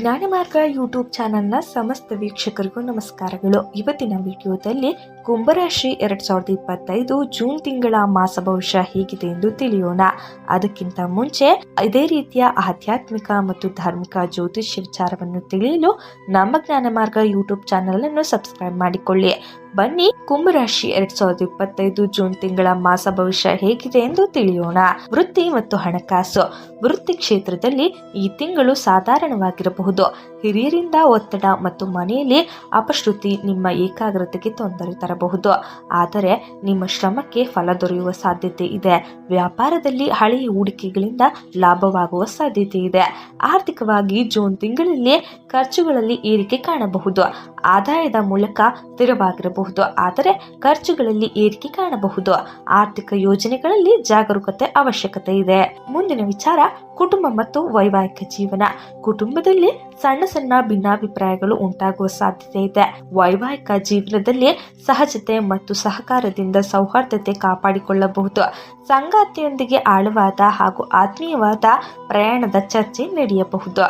ಜ್ಞಾನಮಾರ್ಗ YouTube ಚಾನೆಲ್ನ ಸಮಸ್ತ ವೀಕ್ಷಕರಿಗೂ ನಮಸ್ಕಾರಗಳು. ಇವತ್ತಿನ ವಿಡಿಯೋದಲ್ಲಿ ಕುಂಭರಾಶಿ ಎರಡ್ ಸಾವಿರದ ಇಪ್ಪತ್ತೈದು ಜೂನ್ ತಿಂಗಳ ಮಾಸ ಭವಿಷ್ಯ ಹೇಗಿದೆ ಎಂದು ತಿಳಿಯೋಣ. ಅದಕ್ಕಿಂತ ಮುಂಚೆ ಇದೇ ರೀತಿಯ ಆಧ್ಯಾತ್ಮಿಕ ಮತ್ತು ಧಾರ್ಮಿಕ ಜ್ಯೋತಿಷ್ಯ ವಿಚಾರವನ್ನು ತಿಳಿಯಲು ನಮ್ಮ ಜ್ಞಾನಮಾರ್ಗ ಯೂಟ್ಯೂಬ್ ಚಾನೆಲ್ ಅನ್ನು ಸಬ್ಸ್ಕ್ರೈಬ್ ಮಾಡಿಕೊಳ್ಳಿ. ಬನ್ನಿ ಕುಂಭರಾಶಿ ಎರಡ್ ಸಾವಿರದ ಇಪ್ಪತ್ತೈದು ಜೂನ್ ತಿಂಗಳ ಮಾಸ ಭವಿಷ್ಯ ಹೇಗಿದೆ ಎಂದು ತಿಳಿಯೋಣ. ವೃತ್ತಿ ಮತ್ತು ಹಣಕಾಸು. ವೃತ್ತಿ ಕ್ಷೇತ್ರದಲ್ಲಿ ಈ ತಿಂಗಳು ಸಾಧಾರಣವಾಗಿರಬಹುದು. ಹಿರಿಯರಿಂದ ಒತ್ತಡ ಮತ್ತು ಮನೆಯಲ್ಲಿ ಅಪಶ್ರುತಿ ನಿಮ್ಮ ಏಕಾಗ್ರತೆಗೆ ತೊಂದರೆ ತರಬಹುದು ಆದರೆ ನಿಮ್ಮ ಶ್ರಮಕ್ಕೆ ಫಲ ದೊರೆಯುವ ಸಾಧ್ಯತೆ ಇದೆ. ವ್ಯಾಪಾರದಲ್ಲಿ ಹಳೆಯ ಹೂಡಿಕೆಗಳಿಂದ ಲಾಭವಾಗುವ ಸಾಧ್ಯತೆ ಇದೆ. ಆರ್ಥಿಕವಾಗಿ ಜೂನ್ ತಿಂಗಳಲ್ಲಿ ಖರ್ಚುಗಳಲ್ಲಿ ಏರಿಕೆ ಕಾಣಬಹುದು. ಆದಾಯದ ಮೂಲಕ ಸ್ಥಿರವಾಗಿರಬಹುದು. ಆದರೆ ಖರ್ಚುಗಳಲ್ಲಿ ಏರಿಕೆ ಕಾಣಬಹುದು. ಆರ್ಥಿಕ ಯೋಜನೆಗಳಲ್ಲಿ ಜಾಗರೂಕತೆ ಅವಶ್ಯಕತೆ ಇದೆ. ಮುಂದಿನ ವಿಚಾರ ಕುಟುಂಬ ಮತ್ತು ವೈವಾಹಿಕ ಜೀವನ. ಕುಟುಂಬದಲ್ಲಿ ಸಣ್ಣ ಸಣ್ಣ ಭಿನ್ನಾಭಿಪ್ರಾಯಗಳು ಉಂಟಾಗುವ ಸಾಧ್ಯತೆ ಇದೆ. ವೈವಾಹಿಕ ಜೀವನದಲ್ಲಿ ಸಹಜತೆ ಮತ್ತು ಸಹಕಾರದಿಂದ ಸೌಹಾರ್ದತೆ ಕಾಪಾಡಿಕೊಳ್ಳಬಹುದು. ಸಂಗಾತಿಯೊಂದಿಗೆ ಆಳವಾದ ಹಾಗೂ ಆತ್ಮೀಯವಾದ ಪ್ರಯಾಣದ ಚರ್ಚೆ ನಡೆಯಬಹುದು.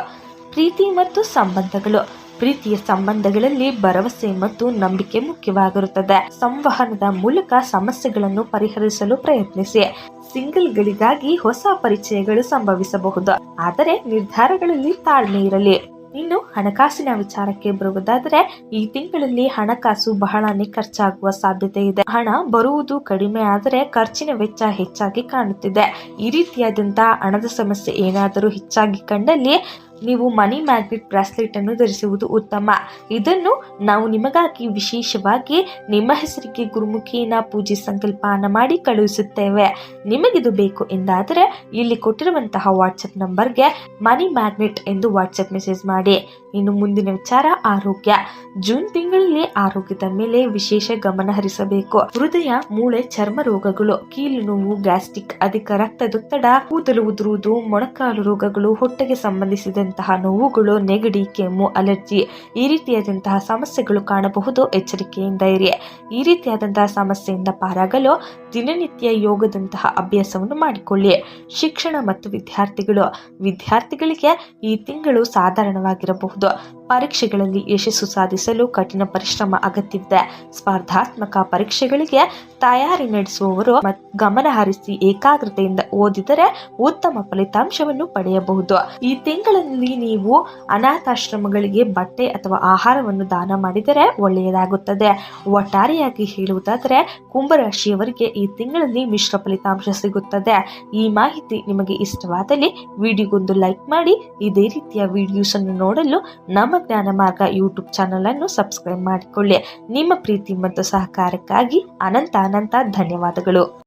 ಪ್ರೀತಿ ಮತ್ತು ಸಂಬಂಧಗಳು. ಪ್ರೀತಿಯ ಸಂಬಂಧಗಳಲ್ಲಿ ಭರವಸೆ ಮತ್ತು ನಂಬಿಕೆ ಮುಖ್ಯವಾಗಿರುತ್ತದೆ. ಸಂವಹನದ ಮೂಲಕ ಸಮಸ್ಯೆಗಳನ್ನು ಪರಿಹರಿಸಲು ಪ್ರಯತ್ನಿಸಿ. ಸಿಂಗಲ್ಗಳಿಗಾಗಿ ಹೊಸ ಪರಿಚಯಗಳು ಸಂಭವಿಸಬಹುದು. ಆದರೆ ನಿರ್ಧಾರಗಳಲ್ಲಿ ತಾಳ್ಮೆ ಇರಲಿ. ಇನ್ನು ಹಣಕಾಸಿನ ವಿಚಾರಕ್ಕೆ ಬರುವುದಾದರೆ ಈ ತಿಂಗಳಲ್ಲಿ ಹಣಕಾಸು ಬಹಳನೇ ಖರ್ಚಾಗುವ ಸಾಧ್ಯತೆ ಇದೆ. ಹಣ ಬರುವುದು ಕಡಿಮೆ ಆದರೆ ಖರ್ಚಿನ ವೆಚ್ಚ ಹೆಚ್ಚಾಗಿ ಕಾಣುತ್ತಿದೆ. ಈ ರೀತಿಯಾದಂತಹ ಹಣದ ಸಮಸ್ಯೆ ಏನಾದರೂ ಹೆಚ್ಚಾಗಿ ಕಂಡಲ್ಲಿ ನೀವು ಮನಿ ಮ್ಯಾಗ್ನೆಟ್ ಬ್ರಾಸ್ಲೆಟ್ ಅನ್ನು ಧರಿಸುವುದು ಉತ್ತಮ. ಇದನ್ನು ನಾವು ನಿಮಗಾಗಿ ವಿಶೇಷವಾಗಿ ನಿಮ್ಮ ಹೆಸರಿಗೆ ಗುರುಮುಖಿನ ಪೂಜೆ ಸಂಕಲ್ಪನ ಮಾಡಿ ಕಳುಹಿಸುತ್ತೇವೆ. ನಿಮಗಿದು ಬೇಕು ಎಂದಾದರೆ ಇಲ್ಲಿ ಕೊಟ್ಟಿರುವಂತಹ ವಾಟ್ಸಪ್ ನಂಬರ್ಗೆ ಮನಿ ಮ್ಯಾಗ್ನೆಟ್ ಎಂದು ವಾಟ್ಸಪ್ ಮೆಸೇಜ್ ಮಾಡಿ. ಇನ್ನು ಮುಂದಿನ ವಿಚಾರ ಆರೋಗ್ಯ. ಜೂನ್ ತಿಂಗಳಲ್ಲಿ ಆರೋಗ್ಯದ ಮೇಲೆ ವಿಶೇಷ ಗಮನ ಹರಿಸಬೇಕು. ಹೃದಯ, ಮೂಳೆ, ಚರ್ಮ ರೋಗಗಳು, ಕೀಲು ನೋವು, ಗ್ಯಾಸ್ಟ್ರಿಕ್, ಅಧಿಕ ರಕ್ತದೊತ್ತಡ, ಕೂದಲು ಉದುರುವುದು, ಮೊಣಕಾಲು ರೋಗಗಳು, ಹೊಟ್ಟೆಗೆ ಸಂಬಂಧಿಸಿದಂತಹ ನೋವುಗಳು, ನೆಗಡಿ, ಕೆಮ್ಮು, ಅಲರ್ಜಿ ಈ ರೀತಿಯಾದಂತಹ ಸಮಸ್ಯೆಗಳು ಕಾಣಬಹುದು. ಎಚ್ಚರಿಕೆಯಿಂದ ಇರಿ. ಈ ರೀತಿಯಾದಂತಹ ಸಮಸ್ಯೆಯಿಂದ ಪಾರಾಗಲು ದಿನನಿತ್ಯ ಯೋಗದಂತಹ ಅಭ್ಯಾಸವನ್ನು ಮಾಡಿಕೊಳ್ಳಿ. ಶಿಕ್ಷಣ ಮತ್ತು ವಿದ್ಯಾರ್ಥಿಗಳು, ವಿದ್ಯಾರ್ಥಿಗಳಿಗೆ ಈ ತಿಂಗಳು ಸಾಧಾರಣವಾಗಿರಬಹುದು. ಪರೀಕ್ಷೆಗಳಲ್ಲಿ ಯಶಸ್ಸು ಸಾಧಿಸಲು ಕಠಿಣ ಪರಿಶ್ರಮ ಅಗತ್ಯವಿದೆ. ಸ್ಪರ್ಧಾತ್ಮಕ ಪರೀಕ್ಷೆಗಳಿಗೆ ತಯಾರಿ ನಡೆಸುವವರು ಗಮನ ಹರಿಸಿ ಏಕಾಗ್ರತೆಯಿಂದ ಓದಿದರೆ ಉತ್ತಮ ಫಲಿತಾಂಶವನ್ನು ಪಡೆಯಬಹುದು. ಈ ತಿಂಗಳಲ್ಲಿ ನೀವು ಅನಾಥಾಶ್ರಮಗಳಿಗೆ ಬಟ್ಟೆ ಅಥವಾ ಆಹಾರವನ್ನು ದಾನ ಮಾಡಿದರೆ ಒಳ್ಳೆಯದಾಗುತ್ತದೆ. ಒಟ್ಟಾರೆಯಾಗಿ ಹೇಳುವುದಾದರೆ, ಕುಂಭರಾಶಿಯವರಿಗೆ ಈ ತಿಂಗಳಲ್ಲಿ ಮಿಶ್ರ ಫಲಿತಾಂಶ ಸಿಗುತ್ತದೆ. ಈ ಮಾಹಿತಿ ನಿಮಗೆ ಇಷ್ಟವಾದಲ್ಲಿ ವಿಡಿಯೋಗೊಂದು ಲೈಕ್ ಮಾಡಿ, ಇದೇ ರೀತಿಯ ವಿಡಿಯೋಸ್ ಅನ್ನು ನೋಡಲು ನಮ್ಮ ಜ್ಞಾನ ಮಾರ್ಗ ಯೂಟ್ಯೂಬ್ ಚಾನಲ್ ಅನ್ನು ಸಬ್ಸ್ಕ್ರೈಬ್ ಮಾಡಿಕೊಳ್ಳಿ. ನಿಮ್ಮ ಪ್ರೀತಿ ಮತ್ತು ಸಹಕಾರಕ್ಕಾಗಿ ಅನಂತ ಅನಂತ ಧನ್ಯವಾದಗಳು.